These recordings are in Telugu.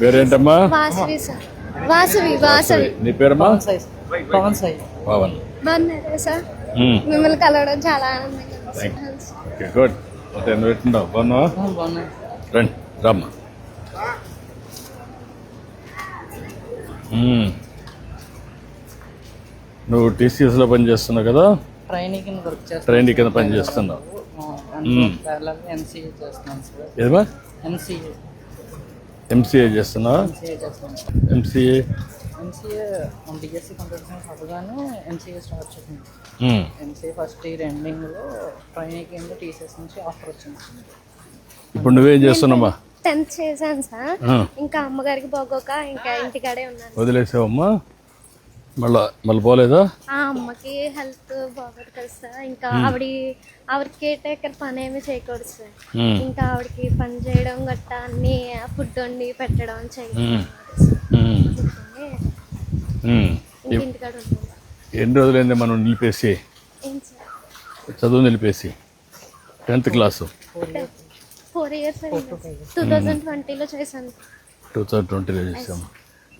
పేరేంటమ్మా? వాసవి సార్. వాసవి వాసవి. నీ పేరమ్మా? పవన్ సాయి పవన్ బాగున్నారా సార్? మ్మ్. మిమ్మల్ని కలవడం చాలా ఆనందంగా. ఓకే గుడ్ బాగున్నావా? బాగున్నాయి రండి రమ్మా. మ్మ్. నువ్వు టీసీఎస్లో పనిచేస్తున్నావు కదా? ట్రైనింగ్ కింద వర్క్ చేస్తాను ట్రైన్ కింద పని చేస్తున్నావు. ఎంసీఏ చేస్తున్నాను సార్. ఎంసీఏ ఎంసీఏ చేస్తున్నావా MCA MCA MCA DSC computer science అవ్వగానే ఎంసీఏ స్టార్ట్ చేసింది. ఎంసీఏ ఫస్ట్ ఇయర్ ఎండింగ్లో ట్రైనింగ్ కింద టీసీఎస్ నుంచి ఆఫర్ వచ్చింది. ఇప్పుడు నువ్వేం చేస్తున్నావా టెన్త్ చేశాను సార్. ఇంకా అమ్మగారికి పోగోక ఇంకా ఇంటికాడే ఉన్నాను. వదిలేసావమ్మా? మళ్ళా మళ్ళీ పోలేదా? ఆ అమ్మకి హెల్త్ బాగోదు కదా సార్. ఇంకా ఆవిడ ఆవిడ కేర్ టేకర్ పని ఏమి చేయకూడదు సార్. ఇంకా ఆవిడకి పని చేయడం గట్టా అన్ని ఫుడ్ వండి పెట్టడం చేయడం ఎన్ని రోజులైంది మనం నిలిపేసి? చదువు నిలిపేసి? Tenth class? Four years two thousand ట్వంటీలో చేశాను. టూ థౌజండ్ ట్వంటీలో చేసాము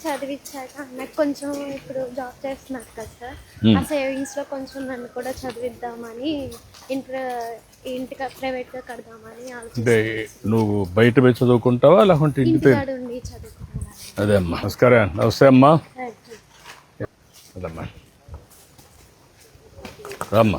చదివించాక అన్నయ్య కొంచెం ఇప్పుడు జాబ్ చేస్తున్నారు కదా సార్. మ్మ్. ఆ సేవింగ్స్లో కొంచెం నన్ను కూడా చదివిద్దామని ఇంటర్ ఇంటికి ప్రైవేట్గా కడదామని అంటే నువ్వు బయట పోయి చదువుకుంటావా లేకుంటే ఇంటి దగ్గర ఇంటికాడ ఉండి చదువుకుంటున్నాను అదే అమ్మా. నమస్కారం. నమస్తే అమ్మా. అదమ్మా రామ్మా.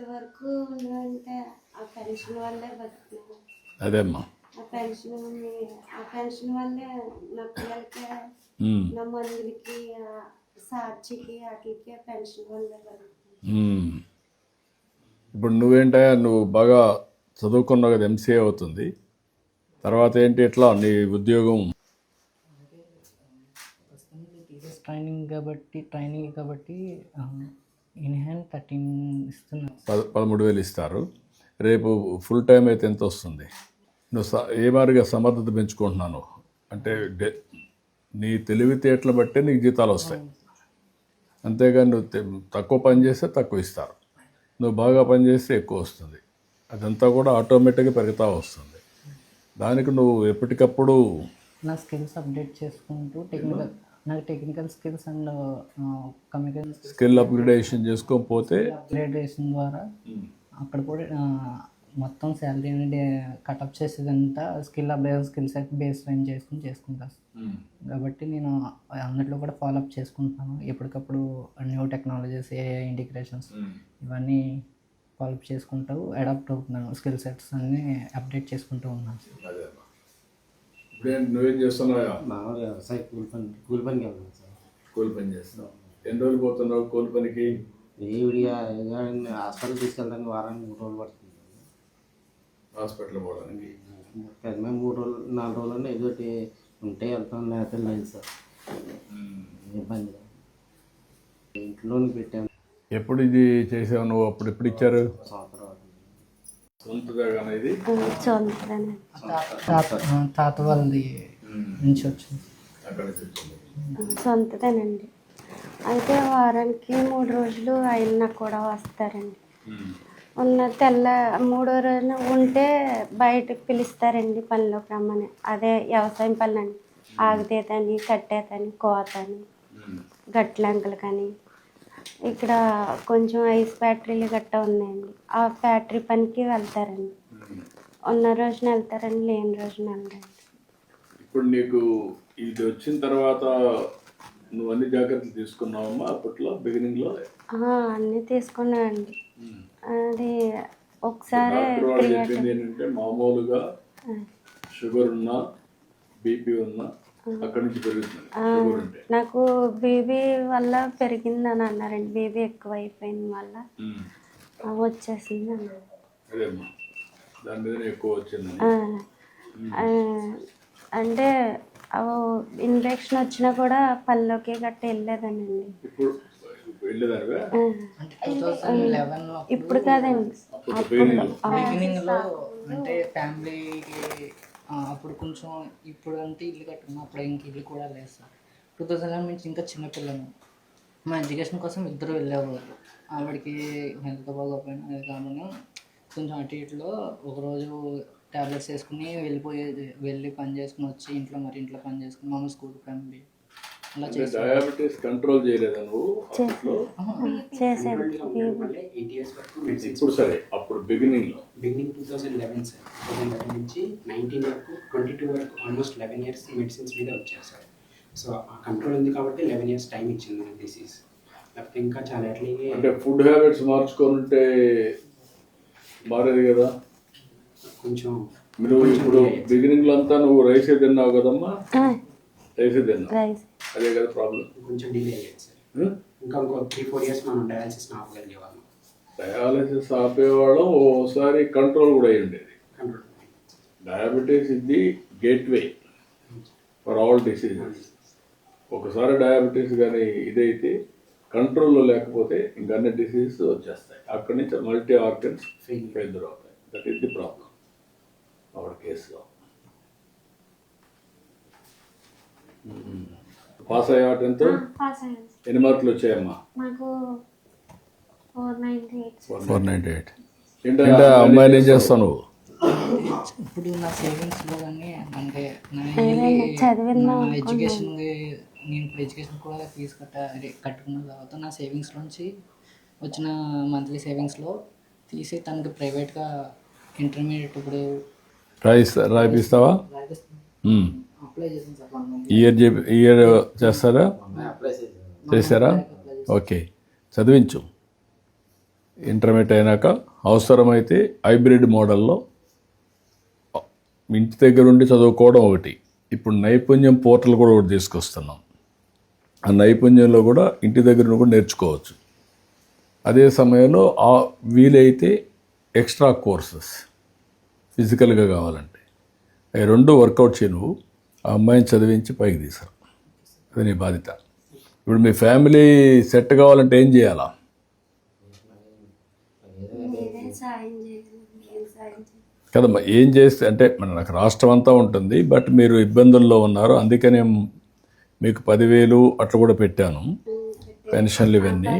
ఇంతవరకు అంటే ఆ పెన్షన్ వల్లే బతుకున్నాను అదే అమ్మా ఆ పెన్షన్ ఆ పెన్షన్ వల్లే నా పిల్లలకి మ్మ్. నా మందులకి ఆ సాక్షికి వాటికి పెన్షన్ వల్లే. ఇప్పుడు నువ్వేంటా నువ్వు బాగా చదువుకున్నావు కదా ఎంసీఏ అవుతుంది. తర్వాత ఏంటి ఎట్లా నీ ఉద్యోగం? ట్రైనింగ్ కాబట్టి ట్రైనింగ్ కాబట్టి ఇన్ హ్యాండ్ థర్టీన్ ఇస్తున్నారు పద పదమూడు వేలు ఇస్తారు. రేపు ఫుల్ టైం అయితే ఎంత వస్తుంది? నువ్వు స ఏ మాదిరిగా సమర్థత పెంచుకుంటున్నాను? అంటే డే- నీ తెలివితేటలు బట్టే నీకు జీతాలు వస్తాయి. అంతేగాని నువ్వు తక్కువ పని చేస్తే తక్కువ ఇస్తారు. నువ్వు బాగా పని చేస్తే ఎక్కువ వస్తుంది. అదంతా కూడా ఆటోమేటిక్గా పెరుగుతూ వస్తుంది. దానికి నువ్వు ఎప్పటికప్పుడు నా స్కిల్స్ అప్డేట్ చేసుకుంటూ టెక్నికల్ నాకు technical skills and communication skill upgradation చేసుకోకపోతే అప్గ్రేడేషన్ ద్వారా అక్కడ కూడా మొత్తం శాలరీని కటప్ చేసేదంతా skill updation skill set base line చేసుకుని చేసుకుంటాను కాబట్టి నేను అందులో కూడా ఫాలోఅప్ చేసుకుంటున్నాను. ఎప్పటికప్పుడు న్యూ టెక్నాలజీస్ ఏ ఇంటిగ్రేషన్స్ ఇవన్నీ ఫాలోఅప్ చేసుకుంటూ అడాప్ట్ అవుతున్నాను. స్కిల్ సెట్స్ అన్నీ అప్డేట్ చేసుకుంటూ ఉన్నాను. నువ్వేం చేస్తున్నావా మామూలుగా వ్యవసాయ కూలి పని కూలి పనికి వెళ్తాను సార్. కూలి పని చేస్తున్నావు. ఎన్ని రోజులు పోతున్నావు కూలి పనికి? ఏ విడిగా హాస్పిటల్ తీసుకెళ్ళడానికి వారానికి మూడు రోజులు పడుతుంది. హాస్పిటల్ పోవడానికి? పెద్ద మూడు రోజులు నాలుగు రోజులు ఏదో ఒకటి ఉంటే వెళ్తాం లేకపోతే లేదు సార్. ఇబ్బంది. ఇంట్లోని పెట్టాము ఎప్పుడు ఇది చేసావు నువ్వు? అప్పుడు ఎప్పుడు ఇచ్చారు? అనేది తాత వాళ్ళది నుంచి వచ్చింది. సొంతదేనండి. అయితే వారానికి మూడు రోజులు అయినా కూడా వస్తారండి. ఉన్న తెల్ల మూడో రోజున ఉంటే బయటకు పిలుస్తారండి పనిలోకి రమ్మని. అదే వ్యవసాయం పనులండి. ఆగితేతని కట్టేతని కోతని గట్లంకలు కానీ ఇక్కడ కొంచెం ఐస్ ఫ్యాక్టరీలు గట్టా ఉన్నాయండి. ఆ ఫ్యాక్టరీ పనికి వెళ్తారండి. ఉన్న రోజున వెళ్తారండి లేని రోజున వెళ్ళండి ఇప్పుడు నీకు ఇది వచ్చిన తర్వాత నువ్వు అన్ని జాగ్రత్తలు తీసుకున్నావమ్మా అప్పట్లో బిగినింగ్లో అన్నీ తీసుకున్నానండి. అది ఒకసారి డాక్టర్ వాళ్ళు చెప్పింది ఏంటంటే మామూలుగా షుగర్ ఉన్నా బీపీ ఉన్నా అక్కడి నుంచి పెరుగుతుంది. షుగర్ ఉంటే. నాకు బేబీ వల్ల పెరిగిందని అన్నారండి బేబీ ఎక్కువ అయిపోయిన వల్ల. ఆ, వచ్చేసింది అంటే ఇన్ఫెక్షన్ వచ్చినా కూడా పళ్ళలోకి గట్ట వెళ్ళేదనండి ఇప్పుడు కాదండి. అంటే ఫ్యామిలీకి అప్పుడు కొంచెం ఇప్పుడు అంటే ఇల్లు కట్టుకున్నాం అప్పుడు ఇంక ఇల్లు కూడా లేదు సార్. టూ థౌజండ్ లెవెన్ నుంచి ఇంకా చిన్నపిల్లలు మా ఎడ్యుకేషన్ కోసం ఇద్దరు వెళ్ళేవారు ఆవిడకి హెల్త్ బాగోపోయినా అది కాకుండా కొంచెం అటు ఇటులో ఒకరోజు టాబ్లెట్స్ వేసుకుని వెళ్ళిపోయేది వెళ్ళి పని చేసుకుని వచ్చి ఇంట్లో మరి ఇంట్లో పని చేసుకుని మామూలు పంపి. అలా చేసి డయాబెటీస్ కంట్రోల్ చేయలేదా నువ్వు? మెడిసిన్స్ ఇప్పుడు సరే అప్పుడు బిగినింగ్లో. Beginning two thousand eleven sir two thousand eleven నుంచి నైన్టీన్ వరకు ట్వంటీ టూ వరకు ఆల్మోస్ట్ లెవెన్ ఇయర్స్ మెడిసిన్స్ మీద వచ్చారు సార్ సో ఆ కంట్రోల్ ఉంది కాబట్టి లెవెన్ ఇయర్స్ టైం ఇచ్చింది మనకి డిసీజ్ లేకపోతే ఇంకా చాలా ఎర్లీగా అంటే ఫుడ్ హ్యాబిట్స్ మార్చుకొని ఉంటే మారేది కదా? కొంచెం నువ్వు ఇప్పుడు బిగినింగ్లో అంతా నువ్వు రైసే తిన్నావు కదమ్మా? రైసే తిన్నావు? రైస్ అదే కదా ప్రాబ్లం కొంచెం డిలే అయ్యేది సార్ ఇంకా ఇంకో త్రీ ఫోర్ ఇయర్స్ మనం డయాలసిస్ ఆపగలిగేవాళ్ళం. డయాలసిస్ ఆపేవాళ్ళం ఓసారి కంట్రోల్ కూడా అయి ఉండేది డయాబెటీస్ ఇది గేట్వే ఫర్ ఆల్ డిసీజెస్. ఒకసారి డయాబెటీస్ కానీ ఇదైతే కంట్రోల్లో లేకపోతే ఇంకా అన్ని డిసీజెస్ వచ్చేస్తాయి. అక్కడి నుంచి మల్టీ ఆర్గన్స్ ఫెయిల్యూర్ అవుతాయి. That is the problem our కేసులో పాస్ అయ్యా టెన్త్ అయ్యాను. ఎన్ని మార్కులు వచ్చాయమ్మా? నాకు ఫోర్ నైంటీ ఎయిట్ ఏంటంటే అమ్మాయిలు ఏం చేస్తావు నువ్వు? ఇప్పుడు నా సేవింగ్స్లో కానీ అంటే నా ఎడ్యుకేషన్ నేను ఇప్పుడు ఎడ్యుకేషన్ కూడా ఫీజు కట్ట అదే కట్టుకున్న తర్వాత నా సేవింగ్స్ నుంచి వచ్చిన మంత్లీ సేవింగ్స్లో తీసి తనకి ప్రైవేట్గా ఇంటర్మీడియట్ ఇప్పుడు రాయిస్తా అప్లై చేసాను సార్ మంత్ ఇయర్ ఇయర్ చేస్తారా? అప్లై చేశారా? ఓకే. చదివించు. ఇంటర్మీడియట్ అయినాక అవసరమైతే హైబ్రిడ్ మోడల్లో ఇంటి దగ్గర ఉండి చదువుకోవడం ఒకటి. ఇప్పుడు నైపుణ్యం పోర్టల్ కూడా ఒకటి తీసుకొస్తున్నాం. ఆ నైపుణ్యంలో కూడా ఇంటి దగ్గర నుండి కూడా నేర్చుకోవచ్చు. అదే సమయంలో ఆ వీలైతే ఎక్స్ట్రా కోర్సెస్ ఫిజికల్గా కావాలంటే. అవి రెండు వర్కౌట్ చేయి నువ్వు ఆ అమ్మాయిని చదివించి పైకి తీసారు. అది నీ బాధ్యత. ఇప్పుడు మీ ఫ్యామిలీ సెట్ కావాలంటే ఏం చేయాలా మీరే సాయం ఏం కదమ్మా ఏం చేస్తే అంటే మన నాకు రాష్ట్రం అంతా ఉంటుంది బట్ మీరు ఇబ్బందుల్లో ఉన్నారు అందుకనే మీకు పదివేలు అట్లా కూడా పెట్టాను పెన్షన్లు ఇవన్నీ.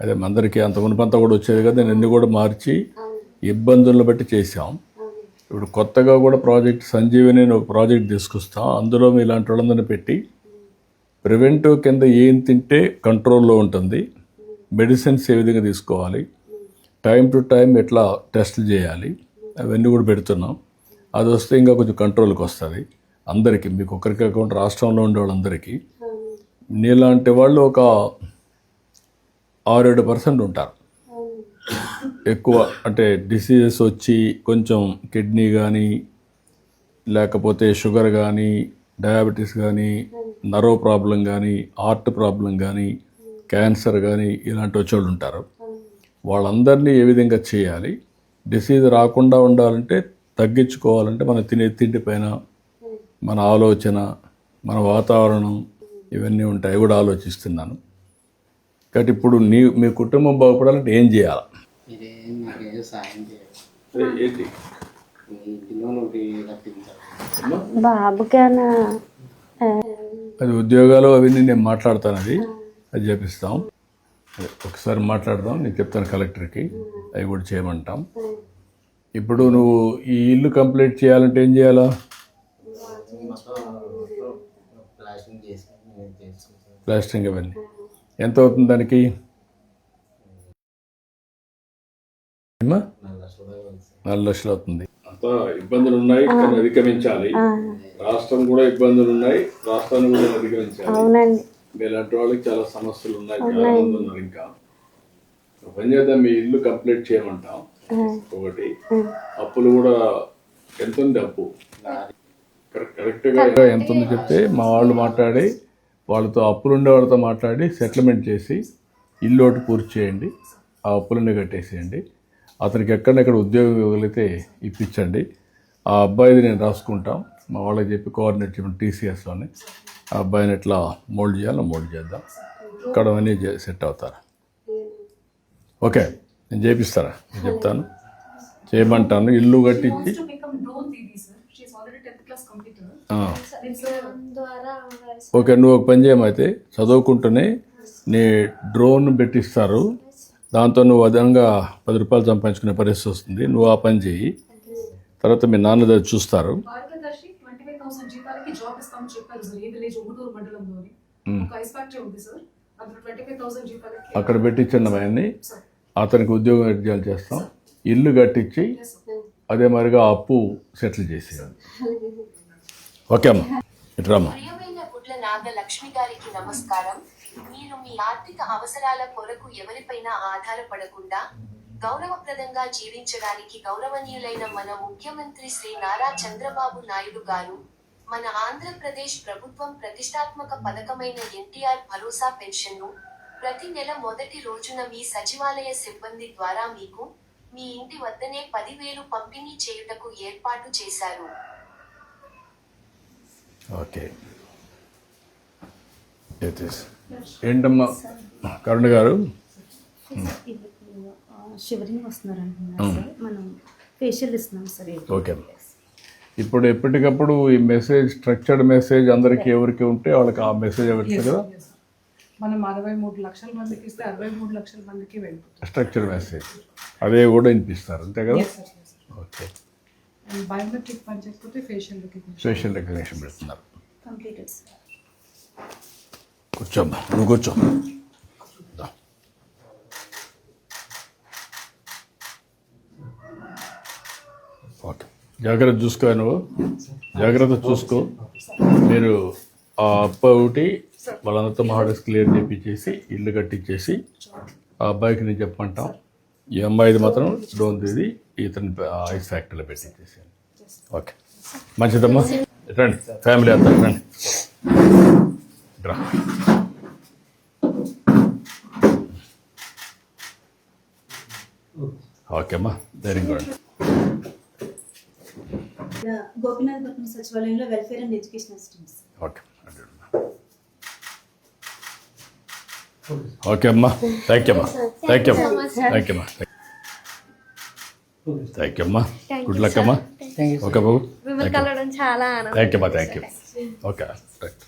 అదే అందరికీ అంత మునుపంతా కూడా వచ్చేది కదా నేను అన్ని కూడా మార్చి ఇబ్బందులను బట్టి చేసాం ఇప్పుడు కొత్తగా కూడా ప్రాజెక్ట్ సంజీవిని ఒక ప్రాజెక్ట్ తీసుకొస్తాం అందులో మీ ఇలాంటి వాళ్ళందరినీ పెట్టి ప్రివెంటివ్ కింద ఏం తింటే కంట్రోల్లో ఉంటుంది మెడిసిన్స్ ఏ విధంగా తీసుకోవాలి టైం టు టైం ఎట్లా టెస్టులు చేయాలి అవన్నీ కూడా పెడుతున్నాం. అది వస్తే ఇంకా కొంచెం కంట్రోల్కి వస్తుంది. అందరికీ మీకు ఒకరికి అకౌంట్ రాష్ట్రంలో ఉండే వాళ్ళందరికీ. నీలాంటి వాళ్ళు ఒక ఆరేడు పర్సెంట్ ఉంటారు. ఎక్కువ అంటే డిసీజెస్ వచ్చి కొంచెం కిడ్నీ కానీ లేకపోతే షుగర్ కానీ డయాబెటీస్ కానీ నర్వ్ ప్రాబ్లం కానీ హార్ట్ ప్రాబ్లం కానీ క్యాన్సర్ కానీ ఇలాంటి వచ్చేవాళ్ళు ఉంటారు. వాళ్ళందరినీ ఏ విధంగా చేయాలి? డిసీజ్ రాకుండా ఉండాలంటే తగ్గించుకోవాలంటే మనం తినే తిండి పైన మన ఆలోచన మన వాతావరణం ఇవన్నీ ఉంటాయి. కూడా ఆలోచిస్తున్నాను. కాబట్టి ఇప్పుడు నీ మీ కుటుంబం బాగుపడాలంటే ఏం చేయాలి? అది ఉద్యోగాలు అవన్నీ నేను మాట్లాడతాను అది. అది చేపిస్తాం అదే, ఒకసారి మాట్లాడదాం. నేను చెప్తాను కలెక్టర్కి. అవి కూడా చేయమంటాం. ఇప్పుడు నువ్వు ఈ ఇల్లు కంప్లీట్ చేయాలంటే ఏం చేయాలా? ప్లాస్టింగ్ చేసి నేను చేసుకుంటాను ప్లాస్టరింగ్ అవన్నీ. ఎంత అవుతుంది దానికి? నాలుగు లక్షల అవుతుంది. అంతా ఇబ్బందులు ఉన్నాయి కానీ అధిగమించాలి. రాష్ట్రం కూడా ఇబ్బందులు ఉన్నాయి రాష్ట్రాన్ని కూడా అధిగమించాలి. అవునండి. మీలాంటి వాళ్ళకి చాలా సమస్యలు ఉన్నాయి చాలా మంది ఉన్నారు ఇంకా. పని చేద్దాం మీ ఇల్లు కంప్లీట్ చేయమంటాం. ఒకటి అప్పులు కూడా ఎంత ఉంది అప్పు కరెక్ట్ కరెక్ట్గా ఎంత ఉంది చెప్తే మా వాళ్ళు మాట్లాడి వాళ్ళతో అప్పులు ఉండే వాళ్ళతో మాట్లాడి సెటిల్మెంట్ చేసి ఇల్లు ఒకటి పూర్తి చేయండి ఆ అప్పులన్నీ కట్టేసేయండి. అతనికి ఎక్కడెక్కడ ఉద్యోగం ఇవ్వగలిగితే ఇప్పించండి. ఆ అబ్బాయిది నేను రాసుకుంటాం. మా వాళ్ళకి చెప్పి కోఆర్డినేట్ చేయమని టీసీఎస్లోని ఆ అబ్బాయిని ఎట్లా మోల్డ్ చేయాలో మోల్డ్ చేద్దాం. ఇక్కడ అన్నీ సెట్ అవుతారు? ఓకే నేను చేపిస్తారా? నేను చెప్తాను. చేయమంటాను. ఇల్లు కట్టించి. ఓకే నువ్వు ఒక పని చేయమైతే చదువుకుంటూనే నీ డ్రోన్ పెట్టిస్తారు. దాంతో నువ్వు అదనంగా పది రూపాయలు సంపాదించుకునే పరిస్థితి వస్తుంది. నువ్వు ఆ పని చేయి. తర్వాత మీ నాన్న దగ్గర చూస్తారు భారతదర్శి ట్వంటీ ఫైవ్ థౌసండ్ ఇస్తామని చెప్పారు సార్ ఈ విలేజ్ మండలంలోని. ఒక ఐస్ ఫ్యాక్టరీ ఉంది సార్ అందులో ట్వంటీ ఫైవ్ థౌసండ్ అక్కడ సార్ అతనికి ఉద్యోగం ఎడ్జాలు చేస్తాం. ఇల్లు కట్టించి అదే మరిగా అప్పు సెటిల్ చేసేయాలి. ఓకే అమ్మా ఇట్రామ్మా ప్రియమైన గుడ్ల నాగలక్ష్మి గారికి నమస్కారం. మీరు మీ ఆర్థిక అవసరాల కొరకు ఎవరిపైనా ఆధారపడకుండా గౌరవప్రదంగా జీవించడానికి గౌరవనీయులైన మన ముఖ్యమంత్రి శ్రీ నారా చంద్రబాబు నాయుడు గారు మన ఆంధ్రప్రదేశ్ ప్రభుత్వం ప్రతిష్టాత్మక పథకమైన ఎన్టీఆర్ భరోసా పెన్షన్ను ప్రతి నెల మొదటి రోజున మీ సచివాలయ సిబ్బంది ద్వారా మీకు మీ ఇంటి వద్దనే పదివేలు పంపిణీ చేయుటకు ఏర్పాటు చేశారు. ఓకే. ఏంటమ్మా? కరుణ గారు? షివరింగ్ వస్తున్నారు మనం ఫేషియల్ ఇస్తున్నాం సార్. ఓకే. ఇప్పుడు ఎప్పటికప్పుడు ఈ మెసేజ్ స్ట్రక్చర్డ్ మెసేజ్ అందరికీ ఎవరికి ఉంటే వాళ్ళకి ఆ మెసేజ్ పెడుతుంది కదా? మనం అరవై మూడు లక్షల మందికి ఇస్తే అరవై మూడు లక్షల మందికి వెళ్ళిపోతుంది స్ట్రక్చర్డ్ మెసేజ్ అదే కూడా వినిపిస్తారు అంతే కదా? ఓకే. బయోమెట్రిక్ పని చేయకపోతే ఫేషియల్ రికగ్నిషన్ స్పెషల్ రికగ్నేషన్ పెడుతున్నారు. కంప్లీటెడ్ సార్ కూర్చోమ్మా నువ్వు కూర్చో దా. ఓకే జాగ్రత్త చూసుకో నువ్వు. జాగ్రత్త చూసుకో. మీరు ఆ అప్ప ఒకటి వాళ్ళందరితో మహాడస్ క్లియర్ చేపించేసి ఇల్లు కట్టించేసి ఆ అబ్బాయికి నేను చెప్పమంటాం. ఈ అమ్మాయిది మాత్రం లోన్ తీది ఇతని ఐస్ ఫ్యాక్టరీలో పెట్టించేసి ఓకే. మంచిదమ్మా. రండి ఫ్యామిలీ అంతా రండి. రా. ఓకే అమ్మా వెరీ గుడ్ గోపీనాథ్ పట్నం సచివాలయంలో welfare and education assistants okay. Okay అమ్మా. థ్యాంక్ యూ అమ్మా. థ్యాంక్ యూ అమ్మా. థ్యాంక్ యూ అమ్మా. థ్యాంక్ యూ అమ్మా. గుడ్ లక్ అమ్మా. ఓకే బాబు. థ్యాంక్ యూ అమ్మా. Thank you okay right